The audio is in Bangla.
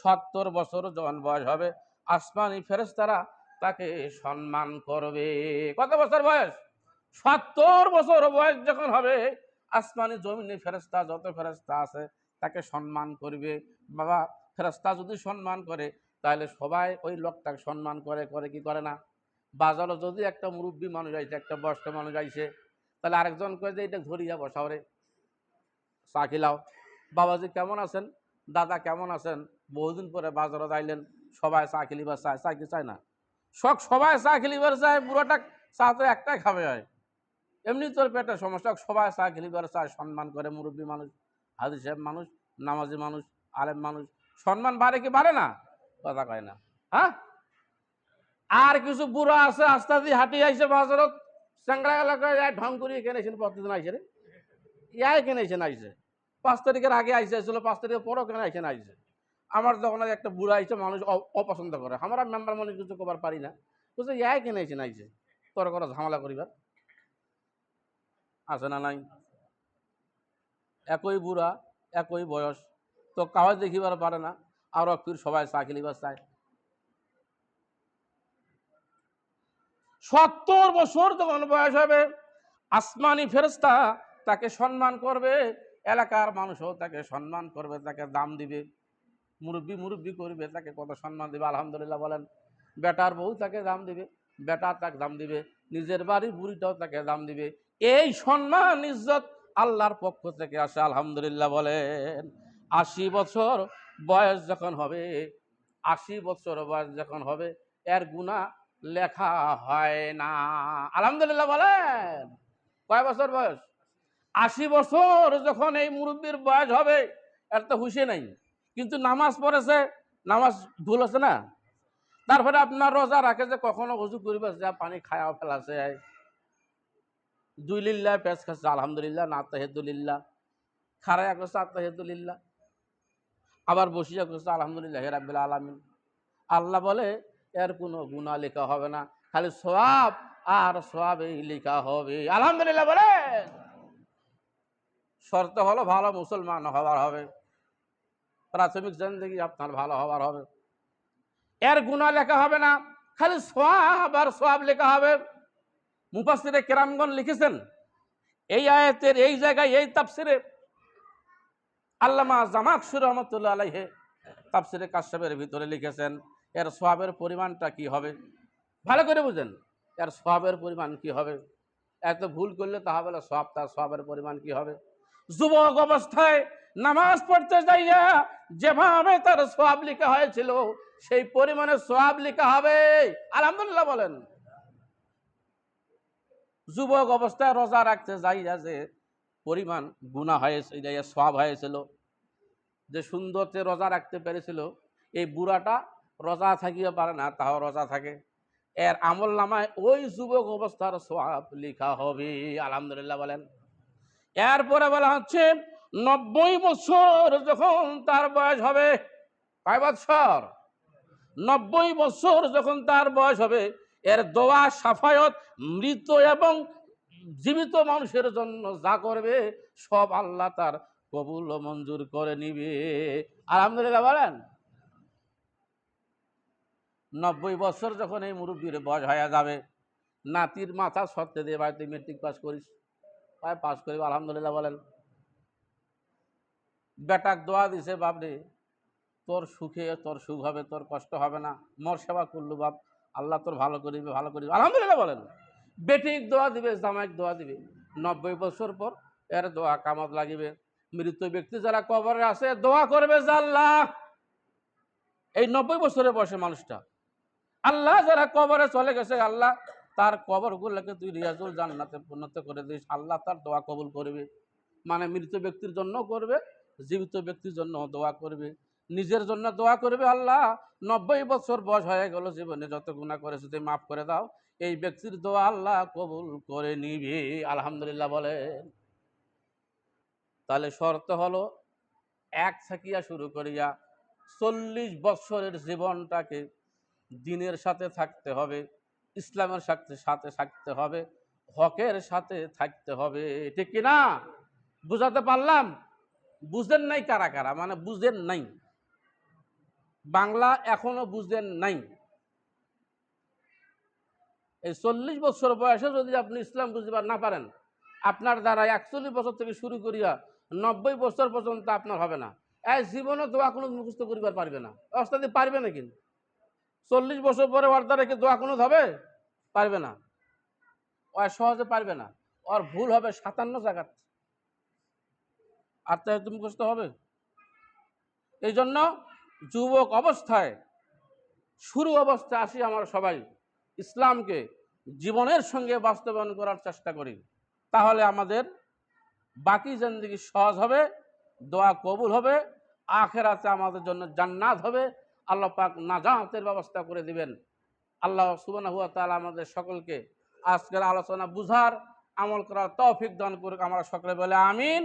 সত্তর বছর যখন বয়স হবে। আসমানি ফেরেশতারা তাকে সম্মান করবে। কত বছর বয়স? সত্তর বছর বয়স যখন হবে, আসমানি জমিনে ফেরেস্তা যত ফেরেস্তা আছে তাকে সম্মান করবে। বাবা ফেরেস্তা যদি সম্মান করে, তাহলে সবাই ওই লোকটাকে সম্মান করে করে কি করে না? বাজারও যদি একটা মুরব্বী মানুষ আইছে, একটা বয়স্ক মানুষ আইছে, তাহলে আরেকজন কয়ে যে এটা ধরিয়া বসাও রে, চা খিলাও। বাবাজি কেমন আছেন? দাদা কেমন আছেন? বহুদিন পরে বাজারত আইলেন, সবাই চা খেলিবার চায়, চা কি চায় না? শখ সবাই চা খেলিবার চায়, বুড়োটা চা তো একটাই খাবে হয়। এমনি তোর পেটের সমস্যা সবাই চা খেলিবার চায়, সম্মান করে মুরব্বী মানুষ, হাজি সাহেব মানুষ, নামাজি মানুষ, আলেম মানুষ, সম্মান বাড়ে কি বাড়ে না? কথা কয় না। হ্যাঁ আর কিছু বুড়ো আছে, আস্তে আস্তে হাঁটি আইসে বাজারত চ্যাংরা এলাকায় ঢং করিয়ে কেনেছেন প্রতিদিন আইসে রে। ইয়াই কেনেছেন আইসে পাঁচ তারিখের আগে আইসে ছিল পাঁচ তারিখের পরও কেন আইসেন আইসে আমার যখন একটা বুড়া আইসে মানুষ অপছন্দ করে। আমরা মেম্বার মনে কিছু কবার পারি না। বুঝছে ইয়াই কেনেছেন আইসে তোর করে ঝামেলা করিবার? আছে না নাই? একই বুড়া, একই বয়স, তো কাগজ দেখিবার পারে না, আর ফির সবাই চা খেলিবার চায়। সত্তর বছর যখন বয়স হবে, আসমানি ফেরস্তা তাকে সম্মান করবে, এলাকার মানুষও তাকে সম্মান করবে, তাকে দাম দিবে। মুরব্বী মুরব্বী করবে, তাকে কত সম্মান দিবে, আলহামদুলিল্লাহ বলেন। বেটার বউ তাকে দাম দিবে, বেটা তাকে দাম দিবে, নিজের বাড়ির বুড়িটাও তাকে দাম দিবে। এই সম্মান, ইজ্জত আল্লাহর পক্ষ থেকে আসে, আলহামদুলিল্লাহ বলেন। আশি বছর বয়স যখন হবে, আশি বছর বয়স যখন হবে, এর গুণা লেখা হয় না। আলহামদুলিল্লাহ বলেন। কয় বছর বয়স? আশি বছর যখন এই মুরব্বীর বয়স হবে, এর তো হুশে নাই। কিন্তু নামাজ পড়েছে, নামাজ ভুল আছে না? তারপরে আপনার রোজা রাখে যে কখনো উজু করিবে, যা পানি খায়া ফেলাছে। দুই লিল্লা পেঁচ খাচ্ছে, আলহামদুলিল্লাহ, না তাহেদুলিল্লাহ। খারায়া করছে আত্মাহেদুলিল্লাহ আবার বসিয়া করছে আলহামদুলিল্লাহ রাব্বিল আলামিন। আল্লাহ বলে, এর কোনো গুণা লেখা হবে না। খালি সোয়াব আর সোয়াবেই লেখা হবে। আলহামদুলিল্লাহ বলে। শর্ত হলো ভালো মুসলমান হবার হবে। প্রাথমিক জিন্দগি আপনার ভালো হওয়ার হবে। এর গুণা লেখা হবে না, খালি সোয়াব আর সোয়াব লেখা হবে। মুফাসিরে কেরামগণ লিখেছেন, এই আয়াতের, এই জায়গায়, এই তাফসিরে আল্লামা জামাক সুর রহমতুল্লাহ আলাইহে তাফসিরে কাশ্যপের ভিতরে লিখেছেন, এর সোয়াবের পরিমাণটা কি হবে? ভালো করে বুঝেন, এর সোয়াবের পরিমাণ কি হবে? এত ভুল করলে তাহা বলে সব তার সোয়াবের পরিমাণ কি হবে? যুবক অবস্থায় নামাজ পড়তে যাইয়া যেভাবে তার সোয়াব লেখা হয়েছিল, সেই পরিমাণে সোয়াব লেখা হবে। আলহামদুলিল্লাহ বলেন। যুবক অবস্থায় রোজা রাখতে যাইয়া যে পরিমাণ গুণা হয়েছে যাইয়া সোয়াব হয়েছিল, যে সুন্দরতে রোজা রাখতে পেরেছিল, এই বুড়াটা রোজা থাকিতে পারে না, তাও রোজা থাকে। এর আমল নামায় ওই যুবক অবস্থার সোয়াব লেখা হবে। আলহামদুলিল্লাহ বলেন। এরপরে বলা হচ্ছে নব্বই বছর যখন তার বয়স হবে, কয় বছর? নব্বই বছর যখন তার বয়স হবে, এর দোয়া, সাফায়ত, মৃত এবং জীবিত মানুষের জন্য যা করবে, সব আল্লাহ তার কবুল মঞ্জুর করে নিবে। আলহামদুলিল্লাহ বলেন, নব্বই বছর যখন এই মুরব্বীর বয়স হয়ে যাবে, নাতির মাথা সত্ত্বে দিয়ে তুই মেট্রিক পাস করিস। পাস করি আলহামদুলিল্লাহ বলেন। বেটাক দোয়া দিছে, বাপরে। তোর সুখে, তোর সুখ হবে, তোর কষ্ট হবে না। মোর সেবা করলু, বাপ। আল্লাহ তোর ভালো করিবে ভালো করিবে। আলহামদুলিল্লাহ বলেন। বেটিক দোয়া দিবে, জামাইক দোয়া দিবে। নব্বই বছর পর এর দোয়া কামত লাগিবে। মৃত ব্যক্তি যারা কবরে আছে, দোয়া করবে যে আল্লাহ, এই নব্বই বছরের বয়সে মানুষটা। আল্লাহ যারা কবরে চলে গেছে, আল্লাহ তার কবরগুলোকে তুই রিয়াজুল জান্নাতে পরিণত করে দিস। আল্লাহ তার দোয়া কবুল করবে। মানে মৃত ব্যক্তির জন্য করবে জীবিত ব্যক্তির জন্য দোয়া করবে। নিজের জন্য দোয়া করবে আল্লাহ। নব্বই বছর বয়স হয়ে গেল জীবনে যত গুণা করেছে তুই মাফ করে দাও। এই ব্যক্তির দোয়া আল্লাহ কবুল করে নিবে। আলহামদুলিল্লাহ বলেন। তাহলে শর্ত হলো এক থাকিয়া শুরু করিয়া চল্লিশ বছরের জীবনটাকে দিনের সাথে থাকতে হবে, ইসলামের সাথে সাথে থাকতে হবে, হকের সাথে থাকতে হবে। ঠিক কি না বুঝাতে পারলাম? বুঝেন নাই কারা কারা মানে বুঝেন নাই। বাংলা এখনও বুঝেন নাই। এই চল্লিশ বছর বয়সে যদি আপনি ইসলাম বুঝতে না পারেন, আপনার দ্বারা একচল্লিশ বছর থেকে শুরু করিয়া নব্বই বছর পর্যন্ত আপনার হবে না। এই জীবনে দোয়া কোনো মুখস্থ করিবার পারবে না। অবস্থাতে পারবে না কিন্তু। চল্লিশ বছর পরে ওর দ্বারা কি দোয়া কোনো হবে? পারবে না। ও সহজে পারবে না। ওর ভুল হবে সাতান্ন জায়গা তুমি মুখস্থ হবে। এই জন্য যুবক অবস্থায়, শুরু অবস্থায় আসি আমরা সবাই ইসলামকে জীবনের সঙ্গে বাস্তবায়ন করার চেষ্টা করি। তাহলে আমাদের বাকি জিন্দগি সহজ হবে, দোয়া কবুল হবে, আখেরাতে আমাদের জন্য জান্নাত হবে। আল্লাহ পাক নাজাতের ব্যবস্থা করে দিবেন। আল্লাহ সুবানা হুয়া তাআলা আমাদের সকলকে আজকের আলোচনা বুঝার আমল করার তৌফিক দান করুক। আমরা সকলে বলে আমিন।